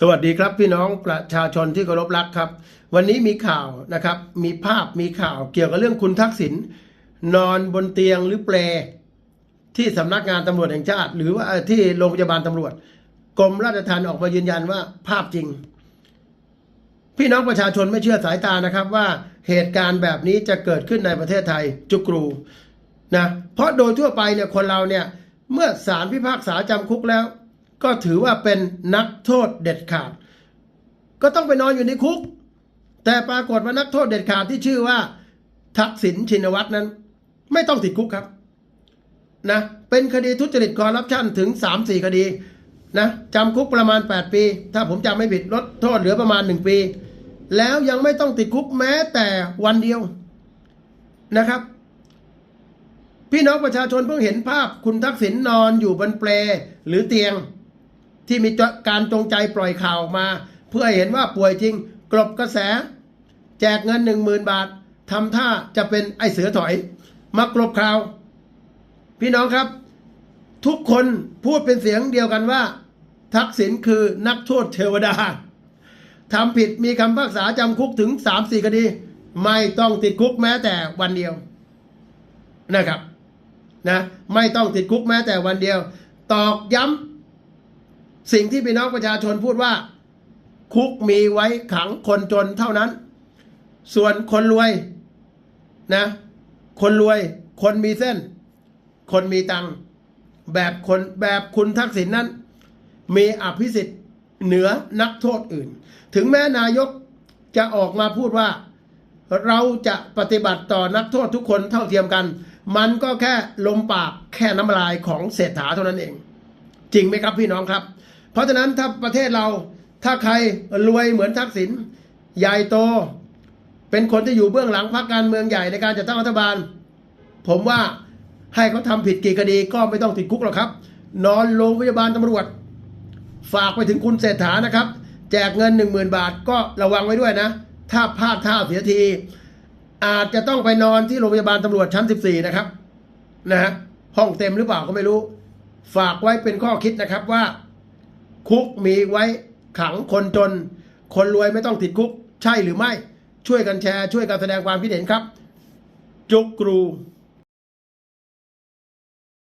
สวัสดีครับพี่น้องประชาชนที่เคารพรักครับ วันนี้มีข่าวนะครับ มีภาพมีข่าวเกี่ยวกับเรื่องคุณทักษิณนอนบนเตียงหรือเปลที่สำนักงานตำรวจแห่งชาติ หรือว่าที่โรงพยาบาลตำรวจกรมราชทัณฑ์ออกมายืนยันว่าภาพจริง พี่น้องประชาชนไม่เชื่อสายตานะครับว่าเหตุการณ์แบบนี้จะเกิดขึ้นในประเทศไทยจุกรูนะเพราะโดยทั่วไปเนี่ยคนเราเนี่ยเมื่อศาลพิพากษาจำคุกแล้ว ก็ถือว่าเป็นนักโทษเด็ดขาด ก็ต้องไปนอนอยู่ในคุก แต่ปรากฏว่านักโทษเด็ดขาดที่ชื่อว่า ทักษิณชินวัตรนั้น ไม่ต้องติดคุกครับนะเป็นคดีทุจริตคอร์รัปชันถึง 3-4 คดีนะจำคุกประมาณ 8 ปี ถ้าผมจำไม่ผิดลดโทษเหลือประมาณ 1 ปี แล้วยังไม่ต้องติดคุกแม้แต่วันเดียวนะครับ พี่น้องประชาชนเพิ่งเห็นภาพคุณทักษิณนอนอยู่บนเปลหรือเตียง ที่มีการจงใจปล่อยข่าวออกมา เพื่อให้เห็นว่าป่วยจริง กลบกระแส แจกเงินหนึ่งหมื่นบาททำท่าจะเป็นไอเสือถอย มากลบข่าว พี่น้องครับ ทุกคนพูดเป็นเสียงเดียวกันว่า ทักษิณคือนักโทษเทวดาทำผิดมีคำพิพากษาจำคุกถึงสามสี่คดี ไม่ต้องติดคุกแม้แต่วันเดียวนะครับนะไม่ต้องติดคุกแม้แต่วันเดียว ตอกย้ำ สิ่งที่พี่น้องประชาชนพูดว่า คุกมีไว้ขังคนจนเท่านั้น ส่วนคนรวยนะ คนรวย คนมีเส้น คนมีตังแบบคนแบบคุณทักษิณนนั้น มีอภิสิทธิ์เหนือนักโทษอื่น ถึงแม้นายกจะออกมาพูดว่า เราจะปฏิบัติต่อนักโทษทุกคนเท่าเทียมกัน มันก็แค่ลมปากแค่น้ำลายของเศรษฐาเท่านั้นเอง จริงไหมครับพี่น้องครับ เพราะฉะนั้นถ้าประเทศเราถ้าใครรวยเหมือนทักษิณใหญ่โต เป็นคนที่อยู่เบื้องหลังพรรคการเมืองใหญ่ในการจัดตั้งรัฐบาล ผมว่าให้เขาทำผิดกี่คดีก็ไม่ต้องติดคุกหรอกครับ นอนโรงพยาบาลตำรวจ ฝากไปถึงคุณเศรษฐานะครับ แจกเงิน 1 0,000 บาทก็ระวังไว้ด้วยนะ ถ้าพลาดท่าเสียที อาจจะต้องไปนอนที่โรงพยาบาลตำรวจชั้น 14 นะครับนะฮะห้องเต็มหรือเปล่าก็ไม่รู้ ฝากไว้เป็นข้อคิดนะครับว่า คุกมีไว้ขังคนจน คนรวยไม่ต้องติดคุก ใช่หรือไม่ ช่วยกันแชร์ ช่วยกันแสดงความคิดเห็นครับ จุกกรู